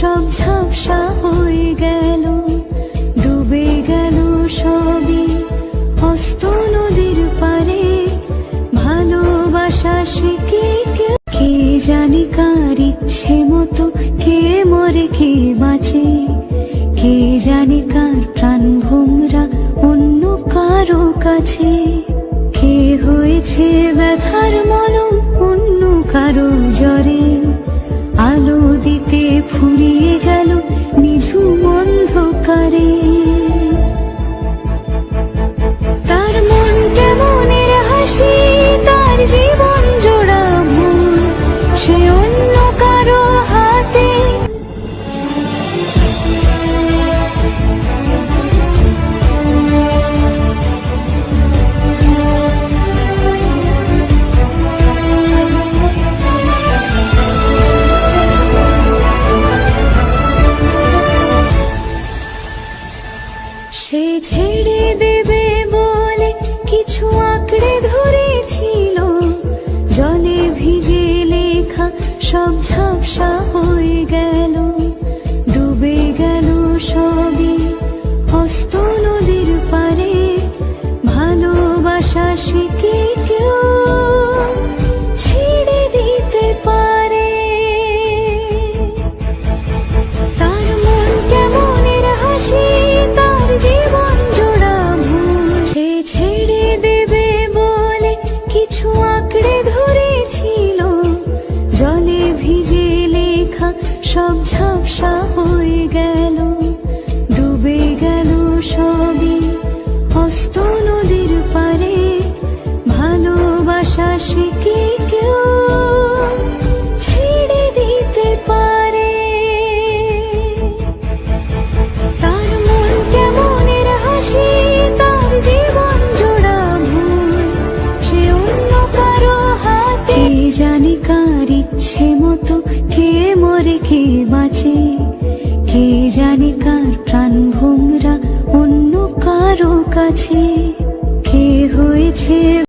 সব ঝাপসা হয়ে গেল, ডুবে গেল সবই। অস্ত নদীর পারে ভালোবাসা সে কে কে জানি কার ইচ্ছে মতো, কে মরে, কে বাঁচে। কে জানে কার প্রাণ ভোমরা অন্য কারও কাছে। কে হয়েছে ব্যথার মলম অন্য কারও জ্বরে। আলো দিতে ফুরিয়ে গেল নিঝুম অন্ধকারে। লেখা সব ঝাপসা সবই হস্ত নদীর পারে। ভালোবাসা সে কেউ ছেড়ে দিতে পারে? তার মন কেমনের হাসি, তার জীবন জোড়া ভুল, সে অন্য কারও হাতে। জানে কার ইচ্ছে মতো কে মরে কে বাঁচে। কে জানে কার প্রাণ ভোমরা কাছে কি হয়েছে